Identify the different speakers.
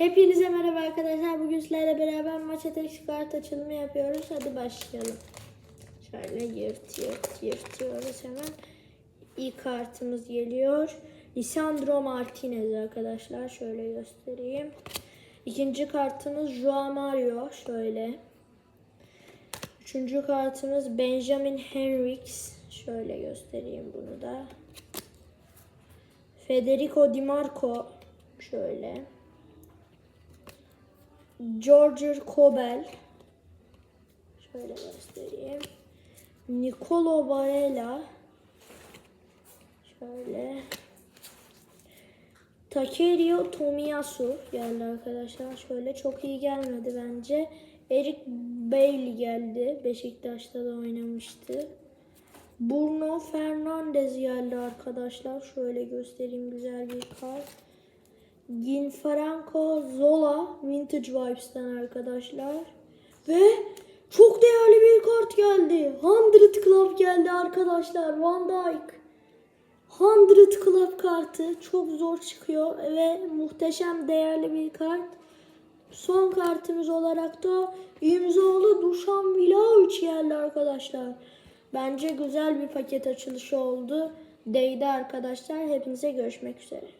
Speaker 1: Hepinize merhaba arkadaşlar. Bugün sizlerle beraber maç ateş kart açılımı yapıyoruz. Hadi başlayalım. Şöyle yırt yırt yırtıyoruz hemen. İlk kartımız geliyor. Lisandro Martinez arkadaşlar. Şöyle göstereyim. İkinci kartımız Joao Mario. Şöyle. Üçüncü kartımız Benjamin Henriks. Şöyle göstereyim bunu da. Federico Di Marco. Şöyle. George Kobel. Şöyle göstereyim. Nicolo Barella. Şöyle. Takerio Tomiyasu geldi arkadaşlar. Şöyle çok iyi gelmedi bence. Eric Bailey geldi. Beşiktaş'ta da oynamıştı. Bruno Fernandes geldi arkadaşlar. Şöyle göstereyim güzel bir kart. Gianfranco Zola Vintage Vibes'ten arkadaşlar. Ve çok değerli bir kart geldi. 100 Club geldi arkadaşlar. Van Dijk. 100 Club kartı çok zor çıkıyor ve muhteşem değerli bir kart. Son kartımız olarak da imzalı Dušan Vlahović geldi arkadaşlar. Bence güzel bir paket açılışı oldu. Değdi arkadaşlar. Hepinize görüşmek üzere.